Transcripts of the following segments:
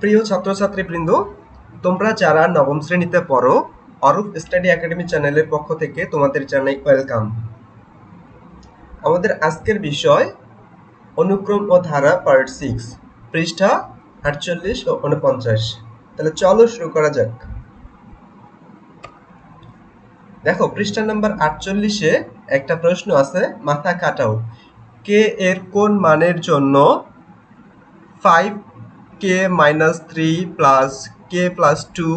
প্রিয় ছাত্রছাত্রীবৃন্দ, তোমরা যারা নবম শ্রেণীতে পড়ো, অরূপ স্টাডি একাডেমি চ্যানেলের পক্ষ থেকে তোমাদের জানাই ওয়েলকাম। আমাদের আজকের বিষয়, অনুক্রম ও ধারা পার্ট সিক্স পৃষ্ঠা আটচল্লিশ ও উনপঞ্চাশ। তাহলে চলো শুরু করা যাক। দেখো, পৃষ্ঠা নাম্বার আটচল্লিশে একটা প্রশ্ন আছে, মাথা কাটাও। কে এর কোন মানের জন্য five k minus three plus k plus two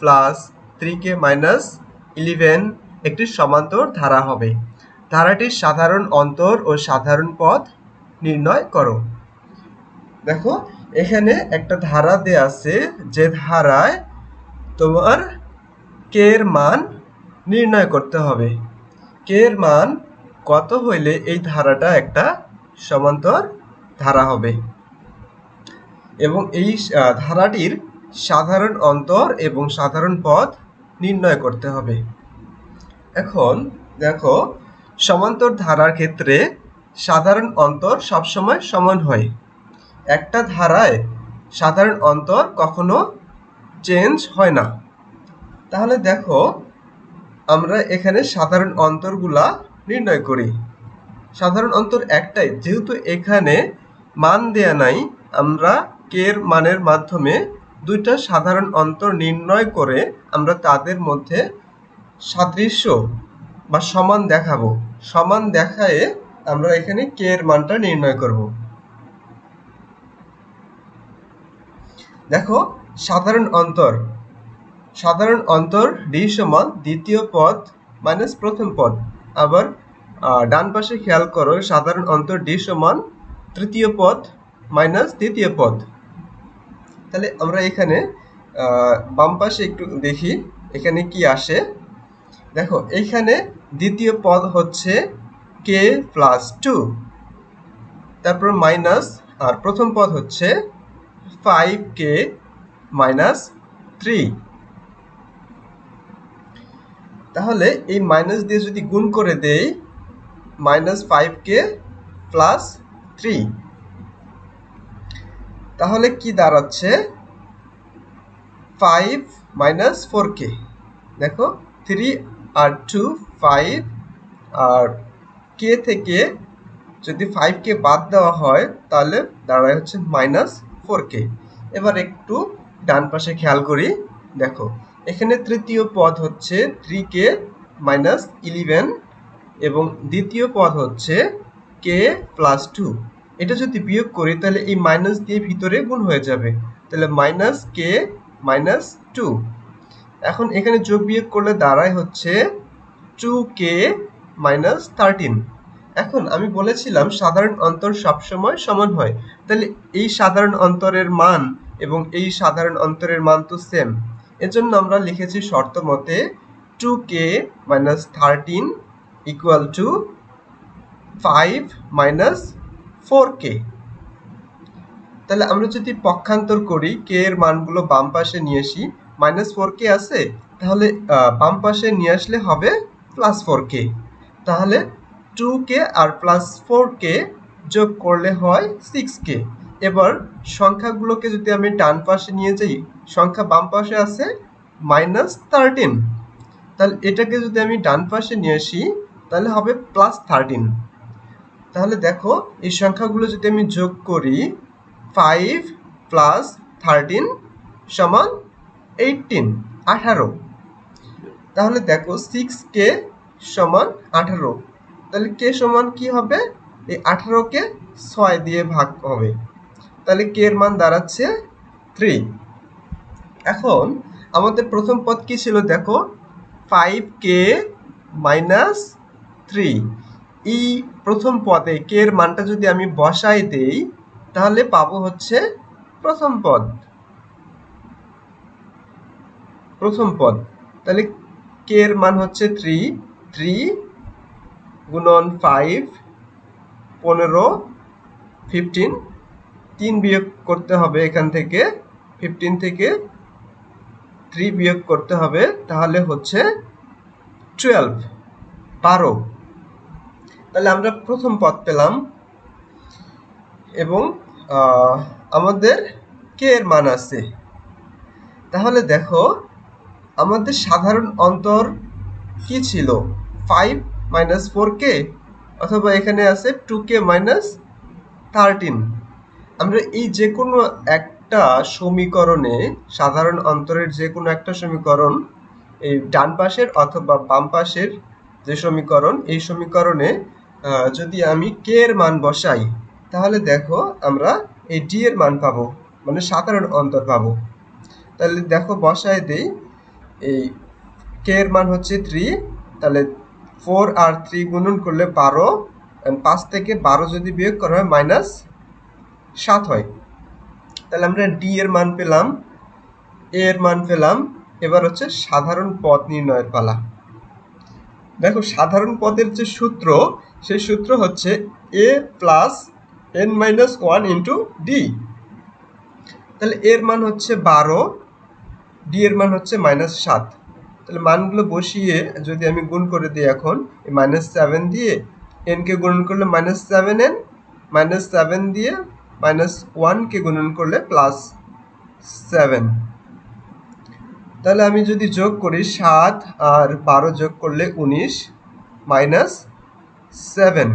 plus three k minus eleven একটি সমান্তর ধারা হবে। ধারাটির সাধারণ অন্তর ও সাধারণ পথ নির্ণয় করো। দেখো, এখানে একটা ধারা দেয়া আছে যে ধারায় তোমার কে এর মান নির্ণয় করতে হবে। কে এর মান কত হইলে এই ধারাটা একটা সমান্তর ধারা হবে? এবং এই ধারাটির সাধারণ অন্তর এবং সাধারণ পথ নির্ণয় করতে হবে। এখন দেখো, সমান্তর ধারার ক্ষেত্রে সাধারণ অন্তর সবসময় সমান হয়। একটা ধারায় সাধারণ অন্তর কখনো চেঞ্জ হয় না। তাহলে দেখো, আমরা এখানে সাধারণ অন্তরগুলা নির্ণয় করি। সাধারণ অন্তর একটাই, যেহেতু এখানে মান দেয়া নাই, আমরা এর মানের মাধ্যমে দুইটা সাধারণ অন্তর নির্ণয় করে আমরা তাদের মধ্যে সাদৃশ্য বা সমান দেখাবো। সমান দেখায়ে আমরা এখানে কে এর মানটা নির্ণয় করব। দেখো, সাধারণ অন্তর। সাধারণ অন্তর ডি সমান দ্বিতীয় পদ মাইনাস প্রথম পদ। আবার ডান পাশে খেয়াল করো, সাধারণ অন্তর ডি সমান তৃতীয় পদ মাইনাস দ্বিতীয় পদ। তাহলে আমরা এখানে বাম পাশে একটু দেখি, এখানে কি আসে? দেখো এইখানে দ্বিতীয় পদ হচ্ছে কে প্লাস টু তারপর মাইনাস আর প্রথম পদ হচ্ছে ফাইভ কে মাইনাস থ্রি তাহলে এই মাইনাস দিয়ে যদি গুণ করে দেই minus five k plus three তাহলে কি দাঁড়াচ্ছে? ফাইভ মাইনাস ফোর কে দেখো থ্রি আর টু ফাইভ আর কে থেকে যদি ফাইভ কে বাদ দেওয়া হয়, তাহলে দাঁড়ায় হচ্ছে মাইনাস ফোর কে এবার একটু ডান পাশে খেয়াল করি। দেখো, এখানে তৃতীয় পদ হচ্ছে থ্রি কে মাইনাস ইলেভেন এবং দ্বিতীয় পদ হচ্ছে কে প্লাস টু এটা যদি বিয়োগ করি, তাহলে এই মাইনাস দিয়ে ভিতরে গুণ হয়ে যাবে। তাহলে মাইনাস কে মাইনাস টু এখন এখানে যোগ বিয়োগ করলে দাঁড়ায় হচ্ছে টু কে মাইনাস থার্টিন এখন আমি বলেছিলাম সাধারণ অন্তর সবসময় সমান হয়। তাহলে এই সাধারণ অন্তরের মান এবং এই সাধারণ অন্তরের মান তো সেম এজন্য আমরা লিখেছি শর্ত মতে two k minus thirteen equal to five minus four k তাহলে আমরা যদি পক্ষান্তর করি কে এর মানগুলো বাম পাশে নিয়ে আসি মাইনাস ফোর কে আছে, তাহলে বাম পাশে নিয়ে আসলে হবে প্লাস ফোর কে তাহলে টু কে আর প্লাস ফোর কে যোগ করলে হয় সিক্স কে এবার সংখ্যাগুলোকে যদি আমি ডান পাশে নিয়ে যাই, সংখ্যা বাম পাশে আছে মাইনাস থার্টিন তাহলে এটাকে যদি আমি ডান পাশে নিয়ে আসি, তাহলে হবে প্লাস থার্টিন তাহলে দেখো, এই সংখ্যাগুলো যদি আমি যোগ করি ফাইভ প্লাস থার্টিন সমান এইটিন আঠারো। তাহলে দেখো সিক্স কে সমান আঠারো। তাহলে কে সমান কি হবে? এই আঠারোকে ছয় দিয়ে ভাগ হবে। তাহলে কে এর মান দাঁড়াচ্ছে থ্রি এখন আমাদের প্রথম পদ কি ছিল দেখো? ফাইভ কে মাইনাস থ্রি এই প্রথম পদে কে এর মানটা যদি আমি বসাই দেই, তাহলে পাবো হচ্ছে প্রথম পদ। প্রথম পদ। তাহলে কে এর মান হচ্ছে থ্রি থ্রি গুণন ফাইভ পনেরো ফিফটিন তিন বিয়োগ করতে হবে এখান থেকে ফিফটিন থেকে থ্রি বিয়োগ করতে হবে, তাহলে হচ্ছে টুয়েলভ বারো। তাহলে আমরা প্রথম পদ পেলাম। এবং আমাদের কে এর মান আছে। তাহলে দেখো, আমাদের সাধারণ অন্তর কি ছিল? ফাইভ মাইনাস ফোর কে অথবা এখানে আছে টু কে মাইনাস থার্টিন আমরা এই যে কোনো একটা সমীকরণে, সাধারণ অন্তরের যে কোনো একটা সমীকরণ, এই ডান পাশের অথবা বাম পাশের যে সমীকরণ, এই সমীকরণে যদি আমি কে এর মান বসাই, তাহলে দেখো আমরা এই ডি এর মান পাবো মানে সাধারণ অন্তর পাবো। তাহলে দেখো বসায় দেই, এই কে এর মান হচ্ছে থ্রি তাহলে ফোর আর থ্রি গুণন করলে বারো পাঁচ থেকে বারো যদি বিয়োগ করা হয় মাইনাস সাত হয়। তাহলে আমরা ডি এর মান পেলাম এ এর মান পেলাম, এবার হচ্ছে সাধারণ পদ নির্ণয়ের পালা। দেখো সাধারণ পদের যে সূত্র সেই সূত্র হচ্ছে a plus n minus one into d তাহলে এর মান হচ্ছে বারো ডি এর মান হচ্ছে মাইনাস সাত। তাহলে মানগুলো বসিয়ে যদি আমি গুণ করে দিই এখন মাইনাস সেভেন দিয়ে এনকে গুণন করলে minus seven n minus seven দিয়ে মাইনাস ওয়ানকে গুণন করলে প্লাস সেভেন তাহলে আমি যদি যোগ করি সাত আর বারো যোগ করলে উনিশ মাইনাস সেভেন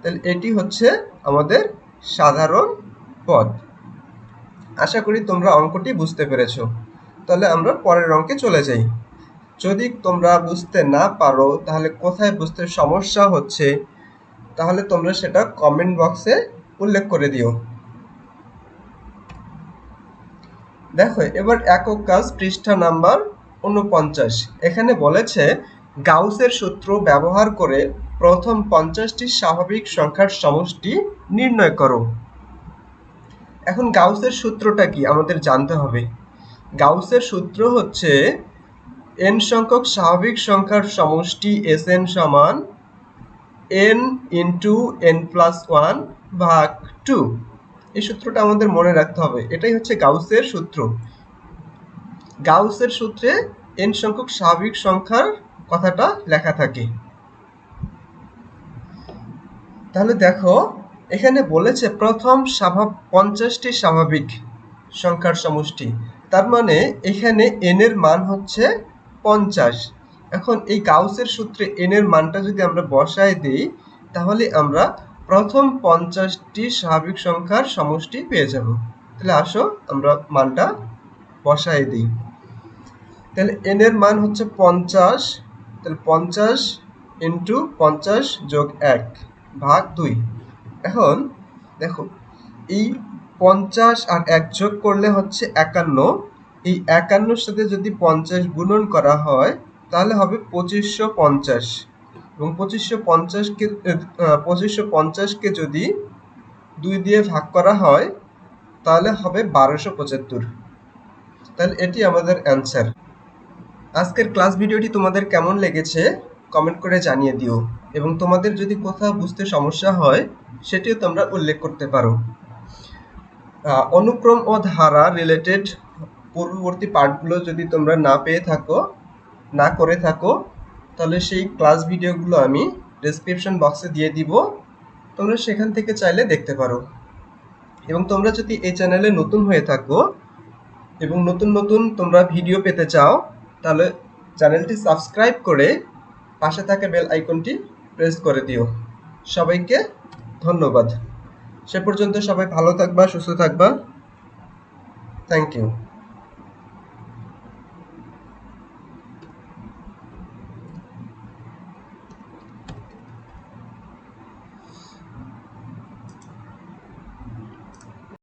তাহলে এটি হচ্ছে আমাদের সাধারণ পদ। আশা করি তোমরা অঙ্কটি বুঝতে পেরেছ। তাহলে আমরা পরের অঙ্কে চলে যাই। যদি তোমরা বুঝতে না পারো, তাহলে কোথায় বুঝতে সমস্যা হচ্ছে, তাহলে তোমরা সেটা কমেন্ট বক্সে উল্লেখ করে দিও। দেখো, এবার একক কাজ পৃষ্ঠা নাম্বার উনপঞ্চাশ এখানে বলেছে গাউসের সূত্র ব্যবহার করে প্রথম পঞ্চাশটি স্বাভাবিক সংখ্যার সমষ্টি নির্ণয় করো। এখন গাউসের সূত্রটা কি? আমাদের জানতে হবে। গাউসের সূত্র হচ্ছে এন সংখ্যক স্বাভাবিক সংখ্যার সমষ্টি এস এন সমান n into n plus one ভাগ টু এই সূত্রটা আমাদের মনে রাখতে হবে। এটাই হচ্ছে গাউসের সূত্র। গাউসের সূত্রে এন সংখ্যক স্বাভাবিক সংখ্যার কথাটা লেখা থাকে। তাহলে দেখো, এখানে বলেছে প্রথম স্বাভাব পঞ্চাশটি স্বাভাবিক সংখ্যার সমষ্টি। তার মানে এখানে এন এর মান হচ্ছে পঞ্চাশ। এখন এই গাউসের সূত্রে এন এর মানটা যদি আমরা বসায় দিই, তাহলে আমরা প্রথম পঞ্চাশটি স্বাভাবিক সংখ্যার সমষ্টি পেয়ে যাব। তাহলে আসো, আমরা মানটা বসায় দিই। তাহলে এন এর মান হচ্ছে পঞ্চাশ, তাহলে পঞ্চাশ ইন্টু পঞ্চাশ যোগ এক। ভাগ দুই। এখন দেখো এই পঞ্চাশ আর এক যোগ করলে হচ্ছে একান্ন। এই একান্নর সাথে যদি পঞ্চাশ গুণন করা হয়, তাহলে হবে পঁচিশশো পঞ্চাশ। এবং পঁচিশশো পঞ্চাশকে পঁচিশশো পঞ্চাশকে যদি দুই দিয়ে ভাগ করা হয়, তাহলে হবে বারোশো পঁচাত্তর। তাহলে এটি আমাদের অ্যান্সার। আজকের ক্লাস ভিডিওটি তোমাদের কেমন লেগেছে? কমেন্ট করে জানিয়ে দিও। এবং তোমাদের যদি কোথাও বুঝতে সমস্যা হয়, সেটিও তোমরা উল্লেখ করতে পারো। অনুক্রম ও ধারা রিলেটেড পূর্ববর্তী পার্টগুলো যদি তোমরা না পেয়ে থাকো, না করে থাকো, তাহলে সেই ক্লাস ভিডিওগুলো আমি ডিসক্রিপশন বক্সে দিয়ে দিব। তোমরা সেখান থেকে চাইলে দেখতে পারো। এবং তোমরা যদি এই চ্যানেলে নতুন হয়ে থাকো এবং নতুন নতুন তোমরা ভিডিও পেতে চাও, তাহলে চ্যানেলটি সাবস্ক্রাইব করে পাশে থাকা বেল আইকনটি প্রেস করে দিও। সবাইকে ধন্যবাদ। সে পর্যন্ত সবাই ভালো থাকবা, সুস্থ থাকবা। Thank you